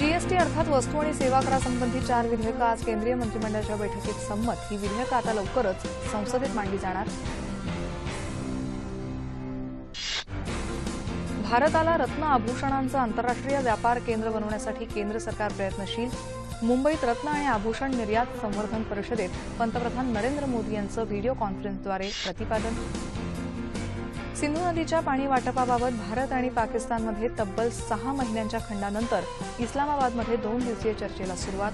GST अर्थात वस्तू आणि सेवा करासंबंधी चार विधेयकं आज केंद्रीय मंत्रिमंडळाच्या बैठकीत संमत. ही विधेयकं आता लवकरच संसदेत मांडली जाणार. भारताला रत्न आभूषणांचं आंतरराष्ट्रीय व्यापार केंद्र बनवण्यासाठी केंद्र सरकार प्रयत्नशील. मुंबईत रत्न आणि आभूषण निर्यात संवर्धन परिषदेत पंतप्रधान नरेंद्र मोदी यांचं व्हिडिओ कॉन्फरन्सद्वारे प्रतिपादन. सिंधू नदीच्या पाणी वाटपाबाबत भारत आणि पाकिस्तानमध्ये तब्बल सहा महिन्यांच्या खंडानंतर इस्लामाबादमध्ये दोन दिवसीय चर्चेला सुरुवात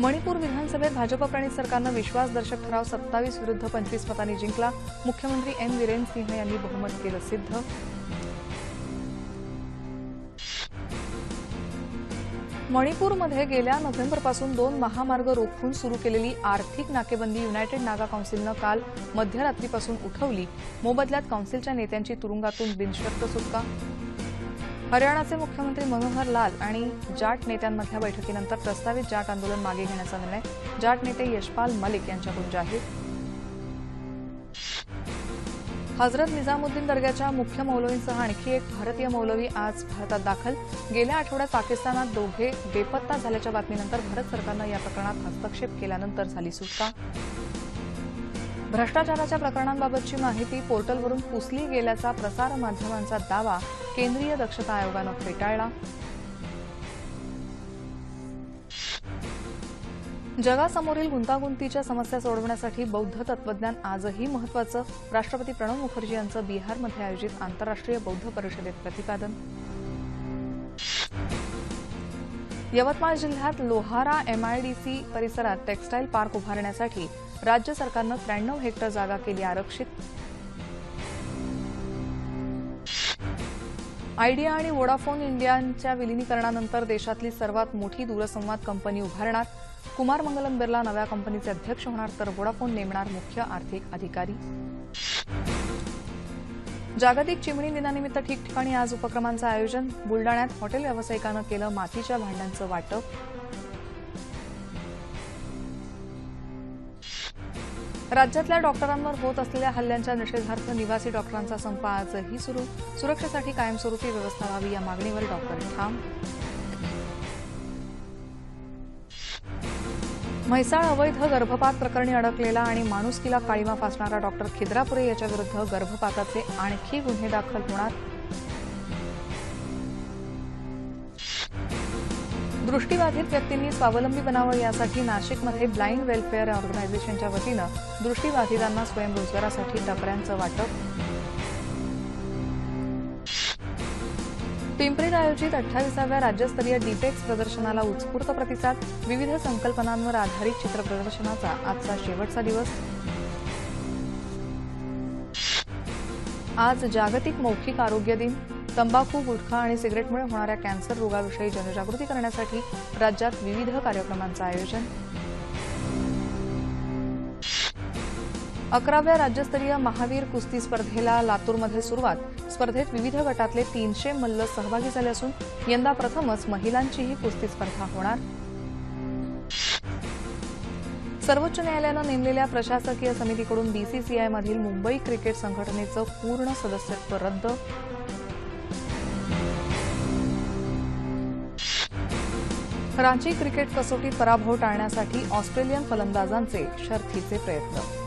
मणिपूर विधानसभेत भाजपप्रणित सरकारनं विश्वासदर्शक ठराव सत्तावीस विरुद्ध पंचवीस मतांनी जिंकला. मुख्यमंत्री एन. वीरेन सिंह यांनी बहुमत केलं सिद्ध मणिपूरमध्ये गेल्या नोव्हेंबरपासून दोन महामार्ग रोखून सुरू केलेली आर्थिक नाकेबंदी युनायटेड नागा काउन्सिलनं काल मध्यरात्रीपासून उठवली. मोबदल्यात काउन्सिलच्या नेत्यांची तुरुंगातून बिनशर्त सुटका. हरियाणाचे मुख्यमंत्री मनोहर लाल आणि जाट नेत्यांमधल्या बैठकीनंतर प्रस्तावित जाट आंदोलन मागे घेण्याचा निर्णय. जाट नेते यशपाल मलिक यांच्याकडून जाहीर. हजरत निजामुद्दीन दर्ग्याच्या मुख्य मौलवींसह आणखी एक भारतीय मौलवी आज भारतात दाखल. गेल्या आठवड्यात पाकिस्तानात दोघे बेपत्ता झाल्याच्या बातमीनंतर भारत सरकारनं या प्रकरणात हस्तक्षेप केल्यानंतर झाली सुटका. भ्रष्टाचाराच्या प्रकरणांबाबतची माहिती पोर्टलवरून पुसली गेल्याचा प्रसारमाध्यमांचा दावा केंद्रीय दक्षता आयोगानं फेटाळला. जगासमोरील गुंतागुंतीच्या समस्या सोडवण्यासाठी बौद्ध तत्वज्ञान आजही महत्वाचं राष्ट्रपती प्रणव मुखर्जी यांचं बिहारमध्ये आयोजित आंतरराष्ट्रीय बौद्ध परिषदेत प्रतिपादन. यवतमाळ जिल्ह्यात लोहारा एमआयडीसी परिसरात टेक्स्टाईल पार्क उभारण्यासाठी राज्य सरकारनं त्र्याण्णव हेक्टर जागा केली आरक्षित. आयडिया आणि वोडाफोन इंडियाच्या विलिनीकरणानंतर देशातली सर्वात मोठी दूरसंवाद कंपनी उभारणार. कुमार मंगलम बिर्ला नव्या कंपनीचे अध्यक्ष होणार तर वोडाफोन नेमणार मुख्य आर्थिक अधिकारी. जागतिक चिमणी दिनानिमित्त ठिकठिकाणी आज उपक्रमांचं आयोजन. बुलडाण्यात हॉटेल व्यावसायिकानं केलं मातीच्या भांड्यांचं वाटप. राज्यातल्या डॉक्टरांवर होत असलेल्या हल्ल्यांच्या निषेधार्थ निवासी डॉक्टरांचा संप आजही सुरू. सुरक्षेसाठी कायमस्वरूपी व्यवस्था व्हावी या मागणीवर डॉक्टर ठाम. म्हैसाळ अवैध गर्भपात प्रकरणी अडकलेला आणि माणुसकीला काळीमा फासणारा डॉक्टर खिद्रापुरे याच्याविरुद्ध गर्भपाताचे आणखी गुन्हे दाखल होणार दृष्टीबाधित व्यक्तींनी स्वावलंबी बनावं यासाठी नाशिकमध्ये ब्लाइंड वेलफेअर ऑर्गनायझेशनच्या वतीनं दृष्टीबाधितांना स्वयंरोजगारासाठी टपऱ्यांचं वाटप. पिंपरीत आयोजित अठ्ठावीसाव्या राज्यस्तरीय डिपेक्स प्रदर्शनाला उत्स्फूर्त प्रतिसाद विविध संकल्पनांवर आधारित चित्र प्रदर्शनाचा आजचा शेवटचा दिवस. आज जागतिक मौखिक आरोग्य दिन. तंबाखू गुटखा आणि सिगरेटमुळे होणाऱ्या कॅन्सर रोगाविषयी जनजागृती करण्यासाठी राज्यात विविध कार्यक्रमांचं आयोजन. अकराव्या राज्यस्तरीय महावीर कुस्ती स्पर्धेला लातूरमध्ये सुरुवात. स्पर्धेत विविध गटातले तीनशे मल्ल सहभागी झाले असून यंदा प्रथमच महिलांचीही कुस्ती स्पर्धा होणार. सर्वोच्च न्यायालयानं नेमलेल्या प्रशासकीय समितीकडून बीसीसीआयमधील मुंबई क्रिकेट संघटनेचं पूर्ण सदस्यत्व रद्द. रांची क्रिकेट कसोटीत पराभव टाळण्यासाठी ऑस्ट्रेलियन फलंदाजांचे शर्थीचे प्रयत्न